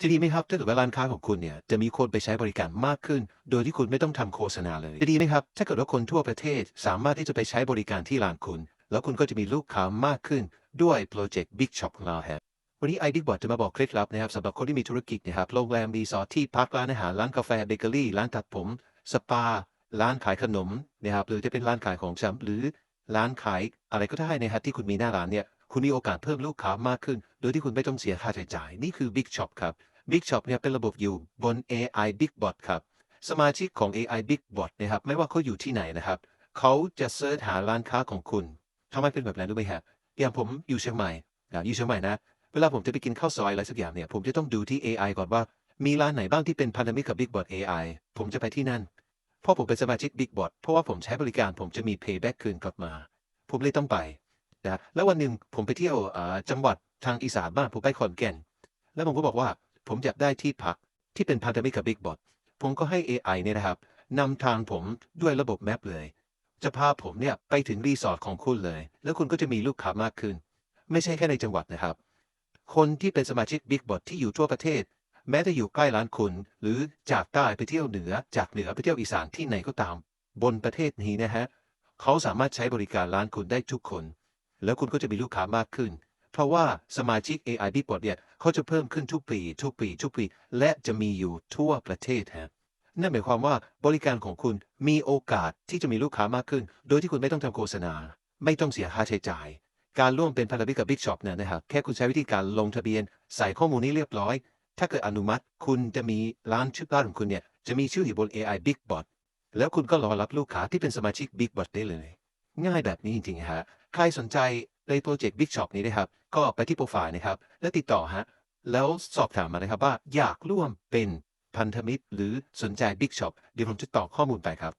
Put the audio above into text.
จะดีไหมครับถ้าเกิดว่าร้านค้าของคุณเนี่ยจะมีคนไปใช้บริการมากขึ้น โดยที่คุณไม่ต้องทำโฆษณาเลยจะดีไหมครับถ้าเกิดว่าคนทั่วประเทศสามารถที่จะไปใช้บริการที่ร้านคุณ แล้วคุณก็จะมีลูกค้ามากขึ้นด้วยโปรเจกต์ Big Shop ของเราครับวันนี้ ID Bot จะมาบอกเคล็ดลับนะครับสำหรับคนที่มีธุรกิจนะครับโรงแรมรีสอร์ทที่พักร้านอาหารร้านกาแฟเบเกอรี่ร้านตัดผม สปา ร้านขายขนมนะครับหรือจะเป็นร้านขายของชำหรือร้านขายอะไรก็ได้นะครับที่คุณมีหน้าร้านเนี่ย คุณมีโอกาสเพิ่มลูกค้ามากขึ้น โดยที่คุณไม่ต้องเสียค่าใช้จ่าย นี่คือ Big Shop ครับ Big Shop เนี่ยเป็นระบบอยู่บน AI Big Bot ครับ สมาชิกของ AI Big Bot นะครับ ไม่ว่าเขาอยู่ที่ไหนนะครับ เขาจะเสิร์ชหาร้านค้าของคุณทำไมเป็นแบบนั้นรู้ไหมครับอย่างผมอยู่เชียงใหม่อะอยู่เชียงใหม่นะ เวลาผมจะไปกินข้าวซอยอะไรสักอย่างเนี่ย ผมจะต้องดูที่ AI ก่อนว่า มีร้านไหนบ้างที่เป็นพันธมิตรกับ Big Bot AI ผมจะไปที่นั่นเพราะผมเป็นสมาชิก Big Bot เพราะว่าผมใช้บริการผมจะมี payback คืนกลับมา ผมเลยต้องไป นะแล้ววันหนึ่งผมไปเที่ยวจังหวัดทางอีสานบ้างผมไปขอนแก่น แล้วผมก็บอกว่าผมอยากได้ที่พักที่เป็นพันธมิตรกับ Big Bot ผมก็ให้ AI เนี่ยนะครับนำทางผมด้วยระบบแมปเลย จะพาผมเนี่ยไปถึงรีสอร์ทของคุณเลย แล้วคุณก็จะมีลูกค้ามากขึ้น ไม่ใช่แค่ในจังหวัดนะครับ คนที่เป็นสมาชิก Big Bot ที่อยู่ทั่วประเทศ แม้จะอยู่ใกล้ร้านคุณ หรือจากใต้ไปเที่ยวเหนือ จากเหนือไปเที่ยวอีสานที่ไหนก็ตาม บนประเทศนี้นะฮะเขาสามารถใช้บริการร้านคุณได้ทุกคน แล้วคุณก็จะมีลูกค้ามากขึ้น เพราะว่าสมาชิก AI Big Bot เนี่ยเขาจะเพิ่มขึ้นทุกปีทุกปีทุกปี และจะมีอยู่ทั่วประเทศฮะนั่นหมายความว่าบริการของคุณมีโอกาสที่จะมีลูกค้ามากขึ้น โดยที่คุณไม่ต้องทำโฆษณา ไม่ต้องเสียค่าใช้จ่าย การร่วมเป็นพันธมิตรกับ Big Shop เนี่ยนะครับแค่คุณใช้วิธีการลงทะเบียน ใส่ข้อมูลนี้เรียบร้อย ถ้าเกิดอนุมัติ คุณจะมีร้านชื่อร้านของคุณเนี่ยจะมีชื่ออยู่บน AI Big Bot แล้วคุณก็รอรับลูกค้าที่เป็นสมาชิก Big Bot ได้เลย ง่ายแบบนี้จริงๆฮะใครสนใจในโปรเจกต์ Big Shop นี้นะครับ ก็ไปที่โปรไฟล์นะครับ และติดต่อฮะแล้วสอบถามมานะครับว่าอยากร่วมเป็นพันธมิตร หรือสนใจ Big Shop เดี๋ยวผมจะตอบข้อมูลไปครับ